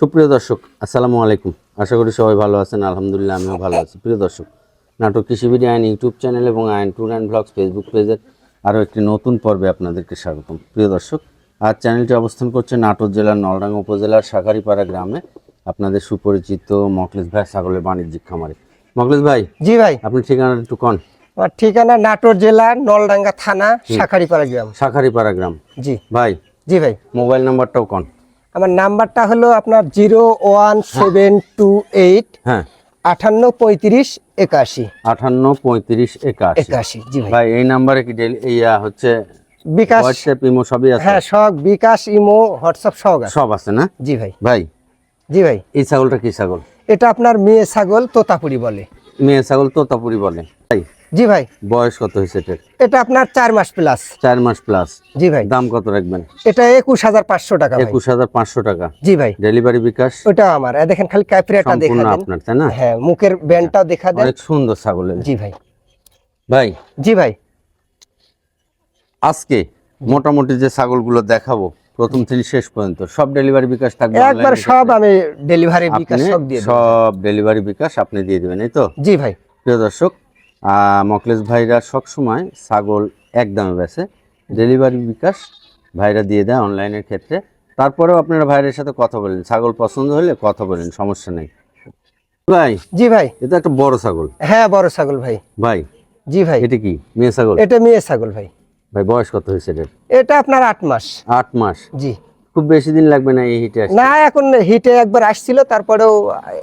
সুপ্রিয় দর্শক আসসালামু আলাইকুম। আশা করি সবাই ভালো আছেন আলহামদুলিল্লাহ আমিও ভালো আছি। প্রিয় দর্শক নাটক কৃষিবিডি আইন ইউটিউব চ্যানেল এবং আইন ট্যুর অ্যান্ড ব্লগস ফেসবুক পেজের আরও একটি নতুন পর্বে আপনাদেরকে স্বাগতম। প্রিয় দর্শক আজ চ্যানেলটি অবস্থান করছে নাটোর জেলার নলডাঙ্গা উপজেলার শাকারিপাড়া গ্রামে। আপনাদের সুপরিচিত মকলেশ ভাই ছাগলের বাণিজ্যিক খামারে। মকলেশ ভাই জি ভাই। আপনি ঠিকানাটা একটু কন। আমার ঠিকানা নাটোর জেলার নলডাঙ্গা থানা শাখারিপাড়া গ্রাম। শাখারিপাড়া গ্রাম। জি। ভাই জি ভাই। মোবাইল নাম্বারটাও কন? আমার নাম্বারটা হলো আপনার zero one seven two eight হ্যাঁ। আটান্ন পঁয়ত্রিশ একাশি। আঠান্ন পঁয়ত্রিশ একাশি। একাশি জি ভাই। এই নাম্বারে কি ইয়া হচ্ছে বিকাশ হোয়াটসঅ্যাপ ইমো সবই আছে? হ্যাঁ সব বিকাশ ইমো হোয়াটসঅ্যাপ সব আছে। সব আছে না? জি ভাই। ভাই। জি ভাই। এই ছাগলটা কি ছাগল? এটা আপনার মেয়ে ছাগল তোতাপুরি বলে। মেয়ে ছাগল তোতাপুরি বলে। জি ভাই। বয়স কত হয়েছে এটার? এটা আপনার চার মাস প্লাস চার মাস প্লাস জি ভাই। দাম কত রাখবেন? এটা একুশ হাজার পাঁচশো টাকা একুশ হাজার পাঁচশো টাকা। জি ভাই। ডেলিভারি বিকাশ? ওটা আমার। এ দেখেন খালি ক্যাপরিয়াটা দেখা দেন। আপনার তাই না? হ্যাঁ মুখের ব্যান্ডটাও দেখা দেন। অনেক সুন্দর ছাগলের। জি ভাই। ভাই। জি ভাই। আজকে মোটামুটি যে ছাগলগুলো দেখাবো প্রথম থেকে শেষ পর্যন্ত সব ডেলিভারি বিকাশ থাকবে একবার সব আমি ডেলিভারি বিকাশ সব দিয়ে সব ডেলিভারি বিকাশ আপনি দিয়ে দিবেন এই তো? জি ভাই। প্রিয় দর্শক মকলেশ ভাইরা সবসময় ছাগল একদমে বেছে। ডেলিভারি বিকাশ ভাইরা দিয়ে দেয় অনলাইনের ক্ষেত্রে। তারপরেও আপনারা ভাইয়ের সাথে কথা বলেন। ছাগল পছন্দ হলে কথা বলেন সমস্যা নেই। ভাই জি ভাই। এটা একটা বড় ছাগল। হ্যাঁ বড় ছাগল ভাই। ভাই জি ভাই। এটা কি মেয়ে ছাগল? এটা মেয়ে ছাগল ভাই। ভাই বয়স কত হয়েছে এটার? এটা আপনার আট মাস। আট মাস। জি। খুব বেশি দিন লাগবে না এই হিটে না এখন হিটে একবার আসছিল তারপরেও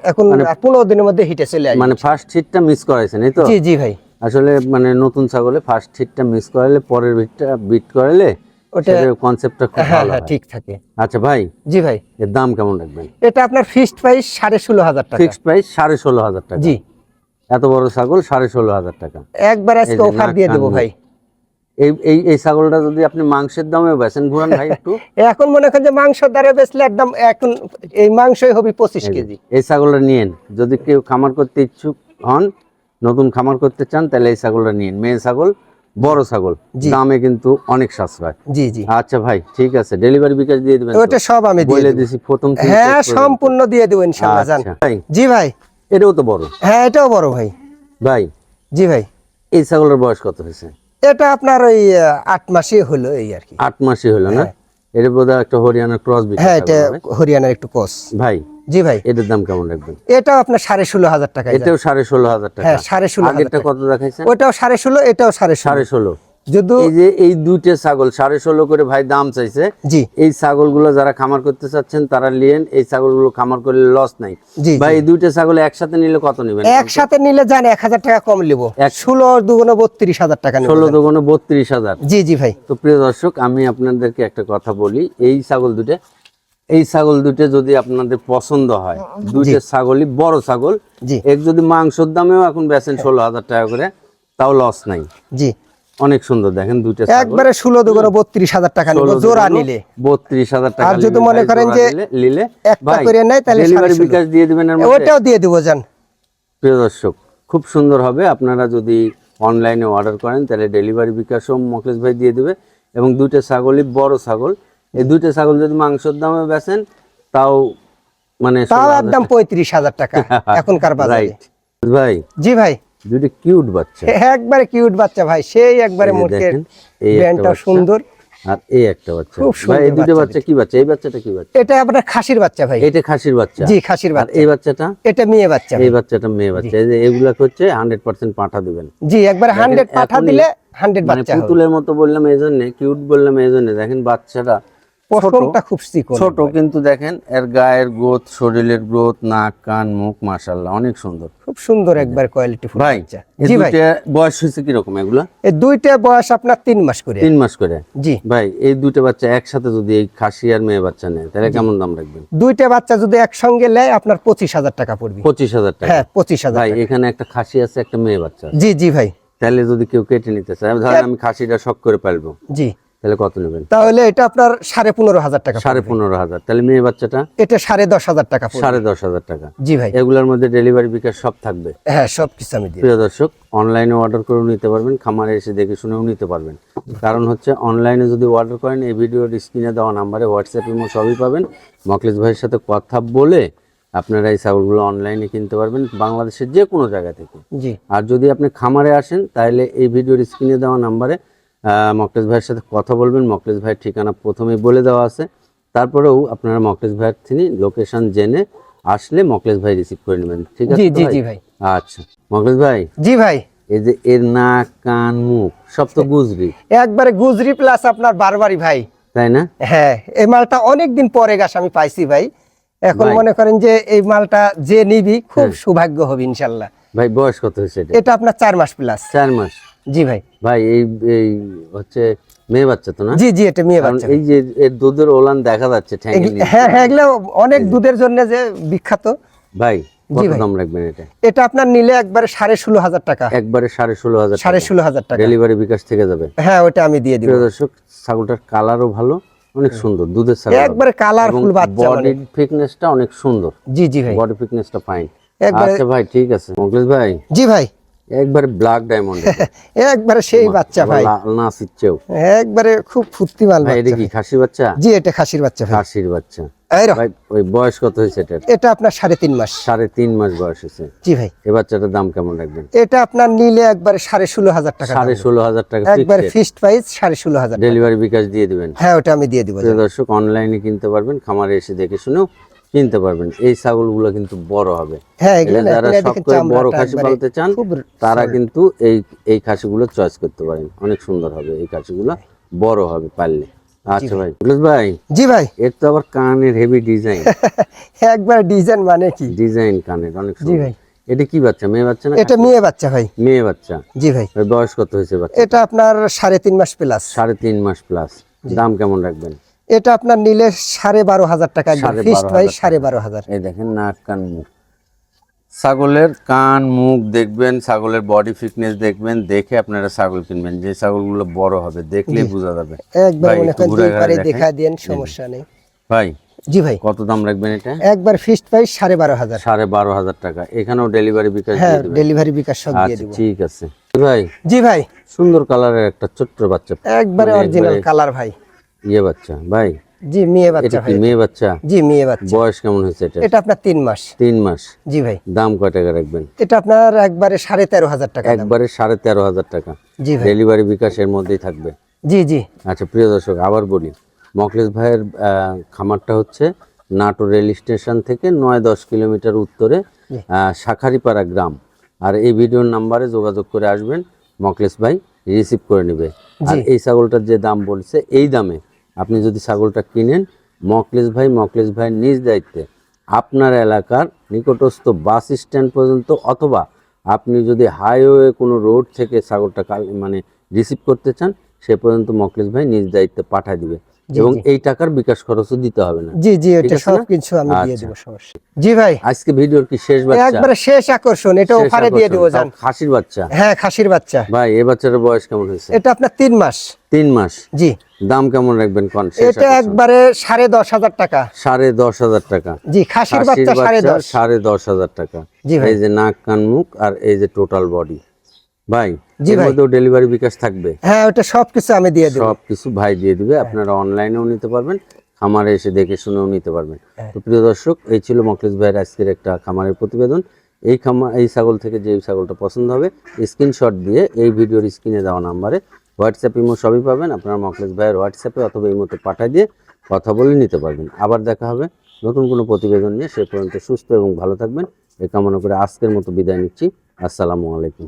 এখন পনেরো দিনের মধ্যে হিটে চলে আসবে। মানে ফার্স্ট হিটটা মিস করাইছেন এই তো? জি জি ভাই। আসলে মানে নতুন ছাগলে ফার্স্ট হিটটা মিস করালে পরের হিটটা বিট করালে ওটা কনসেপ্টটা খুব হ্যাঁ ভালো হ্যাঁ ঠিক থাকে। আচ্ছা ভাই জি ভাই। এর দাম কেমন রাখবেন? এটা আপনার ফিক্সড প্রাইস সাড়ে ষোলো হাজার টাকা। ফিক্সড প্রাইস সাড়ে ষোলো হাজার টাকা। জি। এত বড় ছাগল সাড়ে ষোলো হাজার টাকা। একবার আজকে অফার দিয়ে দেবো ভাই। এই এই এই ছাগলটা যদি আপনি মাংসের দামে বেচেন ঘুরান ভাই একটু। এখন মনে করেন যে মাংস দ্বারা বেচলে একদম এখন এই মাংসই হবে পঁচিশ কেজি। এই ছাগলটা নিয়েন। যদি কেউ খামার করতে ইচ্ছুক হন নতুন খামার করতে চান তাহলে এই ছাগলটা নিন মেয়ে ছাগল বড় ছাগল দামে কিন্তু অনেক সাশ্রয়। জি জি। আচ্ছা ভাই ঠিক আছে ডেলিভারি বিকাশ দিয়ে দিবেন? ওটা সব আমি দিয়ে বলে দিছি প্রথম হ্যাঁ সম্পূর্ণ দিয়ে দেবো ইনশাল্লাহ জান। আচ্ছা ভাই। জি ভাই। এটাও তো বড়। হ্যাঁ এটাও বড় ভাই। ভাই। জি ভাই। এই ছাগলের বয়স কত হয়েছে? এটা আপনার ওই আট মাসে হলো এই আর কি। আট মাসই হলো না? এটা বোধহয় একটা হরিয়ানার ক্রস বিক্রি হ্যাঁ এটা হরিয়ানার একটু ক্রস ভাই জি ভাই। এটার দাম কেমন রাখবেন? এটাও আপনার সাড়ে ষোলো হাজার টাকা এটাও সাড়ে ষোলো হাজার টাকা। হ্যাঁ সাড়ে ষোলো হাজার কত দেখাইছেন? ওটাও সাড়ে ষোলো এটাও সাড়ে সাড়ে ষোলো। যদি যে এই দুইটা ছাগল সাড়ে ষোলো করে ভাই দাম চাইছে। জি। এই ছাগলগুলো যারা খামার করতে চাচ্ছেন তারা নিয়েন এই ছাগলগুলো খামার করলে লস নাই। ভাই এই দুইটা ছাগল একসাথে নিলে কত নেবেন? একসাথে নিলে যান এক হাজার টাকা কম নেব। ষোলো দুগুণ বত্রিশ হাজার টাকা ষোলো বত্রিশ হাজার। জি জি ভাই। তো প্রিয় দর্শক আমি আপনাদেরকে একটা কথা বলি। এই ছাগল দুটো এই ছাগল দুটো যদি আপনাদের পছন্দ হয় দুইটা ছাগলই বড় ছাগল। এক যদি মাংসর দামেও এখন বেচেন ষোলো হাজার টাকা করে তাও লস নাই। জি। অনেক সুন্দর দেখেন দুইটা একবারে ষোলো দুগুণ বত্রিশ হাজার টাকা নেব জোড়া নিলে। বত্রিশ হাজার টাকা আর যদি নিলে মনে করেন যে নিলে- নিলে একটা করে নেয় তাহলে ডেলিভারি বিকাশ দিয়ে দিবেন এর ওটাও দিয়ে দেবো যান প্রিয় দর্শক খুব সুন্দর হবে আপনারা যদি অনলাইনে অর্ডার করেন তাহলে ডেলিভারি বিকাশও মকলেশ ভাই দিয়ে দেবে। এবং দুইটা ছাগলই বড় ছাগল। এই দুইটা ছাগল যদি মাংসের দামে বেচেন তাও মানে তাও একদম পঁয়ত্রিশ হাজার টাকা এখনকার বাজারে। ভাই। জি ভাই। দুটো কিউট বাচ্চা। একবারে কিউট বাচ্চা ভাই সেই একবারে ব্যান্ডটা সুন্দর। আর এই একটা বাচ্চা। ভাই এই দুটো বাচ্চা কি বাচ্চা? এই বাচ্চাটা কি বাচ্চা? এটা আপনার খাসির বাচ্চা ভাই। এটা খাসির বাচ্চা। জি খাসির বাচ্চা। এই বাচ্চাটা? এটা মেয়ে বাচ্চা এই বাচ্চাটা মেয়ে বাচ্চা। এই যে এগুলা হচ্ছে হান্ড্রেড পার্সেন্ট পাঠা দিবেন। জি একবার হান্ড্রেড পাঠা দিলে হান্ড্রেড মানে বাচ্চা হবে। পুতুলের মতো বললাম এই জন্য কিউট বললাম এই জন্য। দেখেন বাচ্চাটা পশমটা খুব চিকন ছোট কিন্তু দেখেন এর গায়ের গ্রোথ শরীরের গ্রোথ নাক কান মুখ মাশাল্লাহ অনেক সুন্দর। খুব সুন্দর একবার কোয়ালিটি ফুল ভাই জি ভাই। বয়স হয়েছে কীরকম এগুলা? এই দুইটা বয়স আপনার তিন মাস করে। তিন মাস করে? জি। ভাই এই দুটো বাচ্চা একসাথে যদি এই খাসি আর মেয়ে বাচ্চা নেয় তাহলে কেমন দাম রাখবেন? দুইটা বাচ্চা যদি একসঙ্গে নেয় আপনার পঁচিশ হাজার টাকা পড়বে। পঁচিশ হাজার টাকা? হ্যাঁ পঁচিশ হাজার ভাই এখানে একটা খাসি আছে একটা মেয়ে বাচ্চা জি জি ভাই। তাহলে যদি কেউ কেটে নিতে চায় ধরেন আমি খাসিটা শখ করে পালবো। জি। তাহলে কত নেবেন? তাহলে এটা আপনার সাড়ে পনেরো হাজার টাকা সাড়ে পনেরো হাজার। তাহলে মেয়ে বাচ্চাটা? এটা সাড়ে দশ হাজার টাকা সাড়ে দশ হাজার টাকা। জি ভাই। এগুলোর মধ্যে ডেলিভারি বিকাশ সব থাকবে? হ্যাঁ সব কিছু আমি প্রিয় দর্শক অনলাইনে অর্ডার করেও নিতে পারবেন খামারে এসে দেখে শুনেও নিতে পারবেন। কারণ হচ্ছে অনলাইনে যদি অর্ডার করেন এই ভিডিওর স্ক্রিনে দেওয়া নাম্বারে হোয়াটসঅ্যাপ ইমো সবই পাবেন। মকলেশ ভাইয়ের সাথে কথা বলে আপনারা এই ছাগলগুলো অনলাইনে কিনতে পারবেন বাংলাদেশের যে কোনো জায়গা থেকে। জি। আর যদি আপনি খামারে আসেন তাহলে এই ভিডিওর স্ক্রিনে দেওয়া নাম্বারে মকলেশ ভাইয়ের সাথে কথা বলবেন। মকলেশ ভাইয়ের ঠিকানা প্রথমেই বলে দেওয়া আছে। তারপরেও আপনারা মকলেশ ভাইয়ের তিনি লোকেশন জেনে আসলে মকলেশ ভাই রিসিভ করে নেবেন। ঠিক আছে জি জি ভাই? আচ্ছা। মকলেশ ভাই? জি ভাই। এই যে এর নাক কান মুখ সব তো গুজরি। একবারে গুজরি প্লাস আপনার বারবারই ভাই। তাই না? হ্যাঁ এই মালটা অনেক দিন পরে গাছ আমি পাইছি ভাই। এখন মনে করেন যে এই মালটা যে নিবি খুব সৌভাগ্য হবে ইনশাল্লাহ। ভাই বয়স কত হয়েছে এটা? আপনার চার মাস প্লাস চার মাস? জি ভাই। ভাই এই এই হচ্ছে মেয়ে বাচ্চা তো না? জি জি এটা মেয়ে বাচ্চা। এই যে এর দুধের ওলান দেখা যাচ্ছে হ্যাঁ হ্যাঁ এগুলো অনেক দুধের জন্য যে বিখ্যাত। ভাই কত দাম রাখবেন এটা? এটা আপনার নিলে একবারে সাড়ে ষোলো হাজার টাকা। একবারে সাড়ে ষোলো হাজার সাড়ে ষোলো হাজার টাকা। ডেলিভারি বিকাশ থেকে যাবে। হ্যাঁ ওটা আমি দিয়ে দিব। দর্শক ছাগলটার কালারও ভালো অনেক সুন্দর দুধের ছাগল। একবারে কালারফুল বাচ্চা। বডির ফিটনেসটা অনেক সুন্দর। জি জি ভাই। বডি ফিটনেসটা ফাইন একবারে- আচ্ছা ভাই ঠিক আছে মুকেশ ভাই। জি ভাই। একবারে ব্ল্যাক ডায়মন্ড একবারে সেই বাচ্চা ভাই। না সিচ্ছেও একবারে খুব ফুর্তিমাল ভাই এটা কি খাসি বাচ্চা? জি এটা খাসির বাচ্চা ভাই। খাসির বাচ্চা। ভাই ওই বয়স কত হয়েছে এটার? এটা আপনার সাড়ে তিন মাস। সাড়ে তিন মাস বয়স হয়েছে। জি ভাই। এ বাচ্চাটার দাম কেমন রাখবেন? এটা আপনার নিলে একবারে সাড়ে ষোলো হাজার টাকা সাড়ে ষোলো হাজার টাকা একবারে ফিক্সড প্রাইস সাড়ে ষোলো হাজার ডেলিভারি বিকাশ দিয়ে দিবেন। হ্যাঁ ওটা আমি দিয়ে দিব। দর্শক অনলাইনে কিনতে পারবেন খামারে এসে দেখে শুনেও। কিনতে পারবেন। এই ছাগলগুলো কিন্তু বড় হবে। হ্যাঁ যারা এগুলো শখ করে বড় খাসি পালতে চান তারা কিন্তু এই এই খাসিগুলো চয়েস করতে পারেন। অনেক সুন্দর হবে এই খাসিগুলো। বড় হবে পারলে আচ্ছা ভাই ভাই জি ভাই। এর তো আবার কানের হেভি ডিজাইন একবার ডিজাইন মানে কি? ডিজাইন কানের অনেক জি ভাই। এটা কি বাচ্চা মেয়ে বাচ্চা না এটা মেয়ে বাচ্চা ভাই। মেয়ে বাচ্চা। জি ভাই। এর বয়স কত হয়েছে বাচ্চা এটা আপনার সাড়ে তিন মাস প্লাস সাড়ে তিন মাস প্লাস দাম কেমন রাখবেন? এটা আপনার নিলে সাড়ে বারো হাজার টাকা ফিক্সড বারো হাজার সাড়ে বারো হাজার। এই দেখেন নাক কান মুখ। ছাগলের কান মুখ দেখবেন ছাগলের বডি ফিটনেস দেখবেন দেখে আপনারা ছাগল কিনবেন। যে ছাগলগুলো বড় হবে দেখলেই বোঝা যাবে। একবার ভাই। দেখা দেন সমস্যা নেই। ভাই জি ভাই। কত দাম রাখবেন এটা? একবার ফিক্সড প্রাইস সাড়ে বারো হাজার। সাড়ে বারো হাজার টাকা। এখানেও ডেলিভারি বিকাশ হ্যাঁ ডেলিভারি বিকাশ সব দিয়ে আচ্ছা ঠিক আছে। ভাই জি ভাই। সুন্দর কালারের একটা ছোট্ট বাচ্চা। একবারে অরিজিনাল কালার ভাই। ইয়ে বাচ্চা ভাই? জি মেয়ে বাচ্চা ভাই। মেয়ে বাচ্চা? জি মেয়ে বাচ্চা। বয়স কেমন হয়েছে এটা? এটা আপনার তিন মাস। তিন মাস? জি ভাই। দাম কয় টাকা রাখবেন? এটা আপনার একবারে সাড়ে তেরো হাজার টাকা একবারে সাড়ে তেরো হাজার টাকা। জি ভাই। ডেলিভারি বিকাশ এর মধ্যেই থাকবে। জি জি। আচ্ছা প্রিয় দর্শক আবার বলি। মকলেশ ভাইয়ের খামারটা হচ্ছে নাটোর রেল স্টেশন থেকে নয় দশ কিলোমিটার উত্তরে শাখারিপাড়া গ্রাম। আর এই ভিডিওর নাম্বারে যোগাযোগ করে আসবেন মকলেশ ভাই রিসিভ করে নেবে। আর এই ছাগলটার যে দাম বলছে এই দামে আপনি যদি ছাগলটা কিনেন, মকলেশ ভাই মকলেশ ভাই নিজ দায়িত্বে আপনার এলাকার নিকটস্থ বাস স্ট্যান্ড পর্যন্ত অথবা আপনি যদি হাইওয়ে কোনো রোড থেকে ছাগলটা মানে রিসিভ করতে চান, সে পর্যন্ত মকলেশ ভাই নিজ দায়িত্বে পাঠায় দিবে। এবং এই টাকার বিকাশ খরচও দিতে হবে না। জি জি এটা সব কিছু আমি দিয়ে আচ্ছা। দেবো সমস্যা জি ভাই। আজকে ভিডিওর কি শেষ বাচ্চা? একবারে শেষ আকর্ষণ এটা অফারে দিয়ে দেবো জান। খাসির বাচ্চা? হ্যাঁ খাসির বাচ্চা। ভাই এ বাচ্চাটার বয়স কেমন হয়েছে? এটা আপনার তিন মাস। তিন মাস? জি। দাম কেমন রাখবেন কন? এটা একবারে সাড়ে দশ হাজার টাকা। সাড়ে দশ হাজার টাকা। জি খাসির বাচ্চা সাড়ে বাচ্চা দশ। সাড়ে দশ হাজার টাকা। জি ভাই। এই যে নাক কান মুখ আর এই যে টোটাল বডি ভাই জি ভাই। ডেলিভারি বিকাশ থাকবে। হ্যাঁ ওটা সব কিছু আমি দিয়ে দেবো। সব কিছু ভাই দিয়ে দিবে আপনারা অনলাইনেও নিতে পারবেন খামারে এসে দেখে শুনেও নিতে পারবেন। হ্যাঁ। তো প্রিয় দর্শক এই ছিল মকলেশ ভাইয়ের আজকের একটা খামারের প্রতিবেদন। এই খামার এই ছাগল থেকে যে ছাগলটা পছন্দ হবে স্ক্রিনশট দিয়ে এই ভিডিওর স্ক্রিনে দেওয়া নাম্বারে হোয়াটসঅ্যাপ ইমো সবই পাবেন। আপনারা মকলেশ ভাইয়ের হোয়াটসঅ্যাপে অথবা ইমোতে পাঠিয়ে দিয়ে কথা বলে নিতে পারবেন। আবার দেখা হবে নতুন কোনো প্রতিবেদন নিয়ে। সে পর্যন্ত সুস্থ এবং ভালো থাকবেন। এই কামনা করে আজকের মতো বিদায় নিচ্ছি। আসসালামু আলাইকুম।